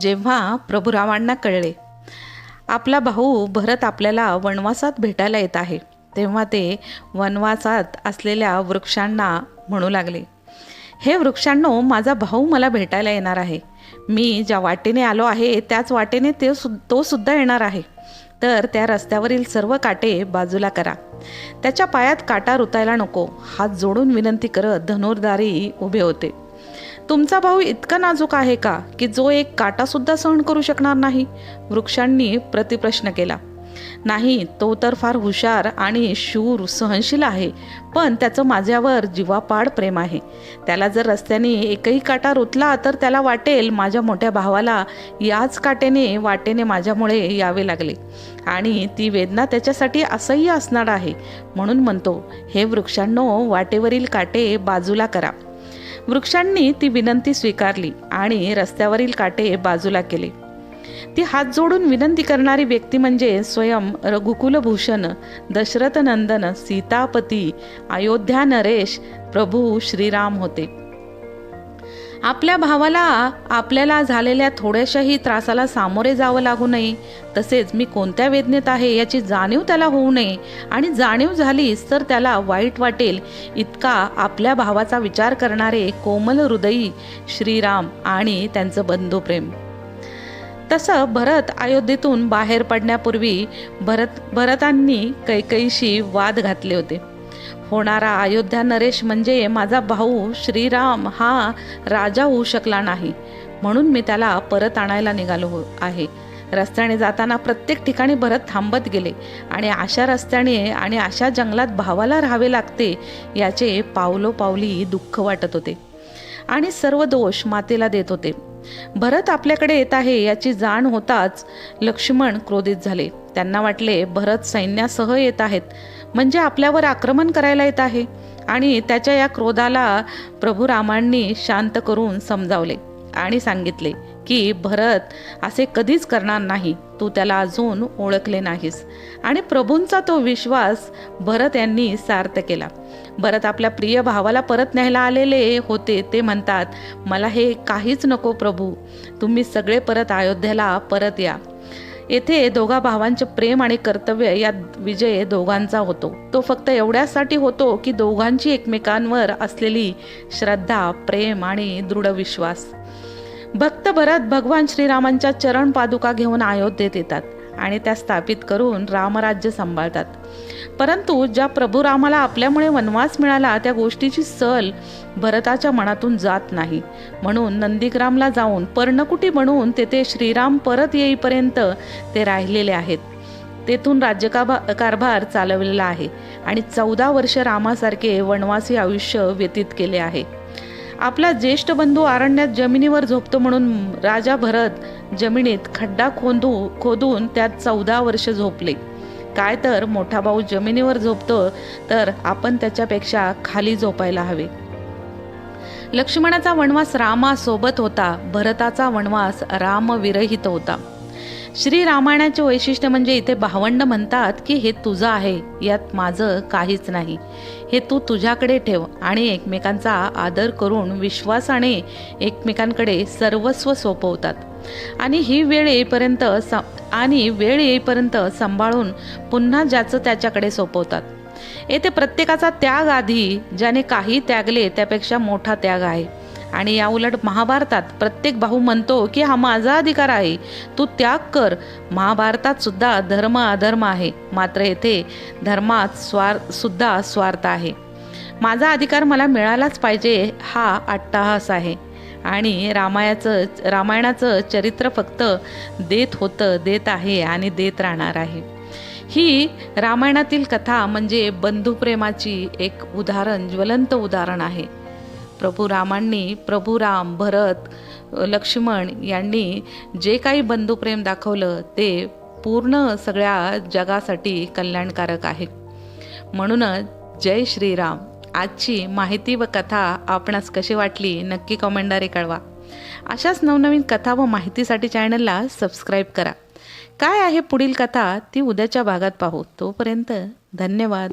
जेव्हा प्रभुरावांना कळले आपला भाऊ भरत आपल्याला वनवासात भेटायला येत आहे. तेव्हा ते वनवासात असलेल्या वृक्षांना म्हणू लागले हे वृक्षांनो माझा भाऊ मला भेटायला येणार आहे. मी ज्या वाटेने आलो आहे त्याच वाटेने ते सु तो सुद्धा येणार आहे. तर त्या रस्त्यावरील सर्व काटे बाजूला करा. त्याच्या पायात काटा रुतायला नको. हात जोडून विनंती करत धनुर्धारी उभे होते. तुमचा भाऊ इतका नाजूक आहे का की जो एक काटासुद्धा सहन करू शकणार नाही? वृक्षांनी प्रतिप्रश्न केला. नाही तो तर फार हुशार आणि शूर सहनशील आहे पण त्याचं माझ्यावर जीवापाड प्रेम आहे. त्याला जर रस्त्याने एकही काटा रुतला तर त्याला वाटेल माझ्या मोठ्या भावाला याच काटेने वाटेने माझ्यामुळे यावे लागले. आणि ती वेदना त्याच्यासाठी असह्य असणार आहे म्हणून म्हणतो हे वृक्षांनो वाटेवरील काटे बाजूला करा. वृक्षांनी ती विनंती स्वीकारली आणि रस्त्यावरील काटे बाजूला केले. ती हात जोडून विनंती करणारी व्यक्ती म्हणजे स्वयं रघुकुलभूषण दशरथ नंदन सीतापती अयोध्या नरेश प्रभू श्रीराम होते. आपल्या भावाला आपल्याला झालेल्या थोड्याशाही त्रासाला सामोरे जावं लागू नये. तसेच मी कोणत्या वेदनेत आहे याची जाणीव त्याला होऊ नये. आणि जाणीव झालीच तर त्याला वाईट वाटेल. इतका आपल्या भावाचा विचार करणारे कोमल हृदयी श्रीराम आणि त्यांचं बंधुप्रेम. तसं भरत अयोध्येतून बाहेर पडण्यापूर्वी भरत भरतांनी कैकईशी वाद घातले होते. होणारा अयोध्या नरेश म्हणजे माझा भाऊ श्रीराम हा राजा होऊ शकला नाही. म्हणून मी त्याला परत आणायला निघालो आहे. रस्त्याने जाताना प्रत्येक ठिकाणी भरत थांबत गेले आणि अशा रस्त्याने आणि अशा जंगलात भावाला राहावे लागते याचे पावलोपावली दुःख वाटत होते. आणि सर्व दोष मातेला देत होते. भरत आपल्याकडे येत आहे याची जाण होताच लक्ष्मण क्रोधित झाले. त्यांना वाटले भरत सैन्यासह येत आहेत. म्हणजे आपल्यावर आक्रमण करायला येत आहे. आणि त्याच्या या क्रोधाला प्रभू रामांनी शांत करून समजावले आणि सांगितले की भरत असे कधीच करणार नाही. तू त्याला अजून ओळखले नाहीस. आणि प्रभूंचा तो विश्वास भरत यांनी सार्थ केला. भरत आपल्या प्रिय भावाला परत न्यायला आलेले होते ते म्हणतात मला हे काहीच नको प्रभू. तुम्ही सगळे परत अयोध्येला परत या. येथे दोघा भावांचे प्रेम आणि कर्तव्य यात विजय दोघांचा होतो. तो फक्त एवढ्यासाठी होतो की दोघांची एकमेकांवर असलेली श्रद्धा प्रेम आणि दृढ विश्वास. भक्त भरत भगवान श्रीरामांच्या चरण पादुका घेऊन अयोध्येत येतात. आणि त्या स्थापित करून रामराज्य सांभाळतात. परंतु ज्या प्रभू रामाला आपल्यामुळे वनवास मिळाला त्या गोष्टीची सल भरताच्या मनातून जात नाही. म्हणून नंदीग्रामला जाऊन पर्णकुटी बनवून तेथे श्रीराम परत येईपर्यंत ते राहिलेले आहेत. तेथून राज्यकाभा कारभार चालवलेला आहे आणि चौदा वर्ष रामासारखे वनवासी आयुष्य व्यतीत केले आहे. आपला ज्येष्ठ बंधू आरण्यात जमिनीवर झोपतो म्हणून राजा भरत जमिनीत खड्डा खोदू खोदून त्यात चौदा वर्ष झोपले. काय तर मोठा भाऊ जमिनीवर झोपतो तर आपण त्याच्यापेक्षा खाली झोपायला हवे. लक्ष्मणाचा वनवास रामासोबत होता भरताचा वनवास रामविरहित होता. श्री रामायणाचे वैशिष्ट्य म्हणजे इथे भावंड म्हणतात की हे तुझं आहे यात माझं काहीच नाही. हे तू तुझ्याकडे ठेव आणि एकमेकांचा आदर करून विश्वासाने एकमेकांकडे सर्वस्व सोपवतात. आणि ही वेळ येईपर्यंत आणि वेळ येईपर्यंत सांभाळून पुन्हा ज्याचं त्याच्याकडे सोपवतात. येथे प्रत्येकाचा त्याग आधी ज्याने काही त्यागले त्यापेक्षा मोठा त्याग आहे. आणि या उलट महाभारतात प्रत्येक भाऊ म्हणतो की हा माझा अधिकार आहे. तू त्याग कर. महाभारतात सुद्धा धर्म अधर्म आहे. मात्र येथे धर्मात स्वार सुद्धा स्वार्थ आहे. माझा अधिकार मला मिळालाच पाहिजे हा अट्टाहास आहे. आणि रामायाचं रामायणाचं चरित्र फक्त देत होतं देत आहे आणि देत राहणार आहे. ही रामायणातील कथा म्हणजे बंधुप्रेमाची एक उदाहरण ज्वलंत उदाहरण आहे. प्रभू रामांनी प्रभू राम भरत लक्ष्मण यांनी जे काही बंधुप्रेम दाखवलं ते पूर्ण सगळ्या जगासाठी कल्याणकारक आहे. म्हणूनच जय श्रीराम. आजची माहिती व कथा आपणास कशी वाटली नक्की कॉमेंटद्वारे कळवा. अशाच नवनवीन कथा व माहितीसाठी चॅनलला सबस्क्राईब करा. काय आहे पुढील कथा ती उद्याच्या भागात पाहू. तोपर्यंत धन्यवाद.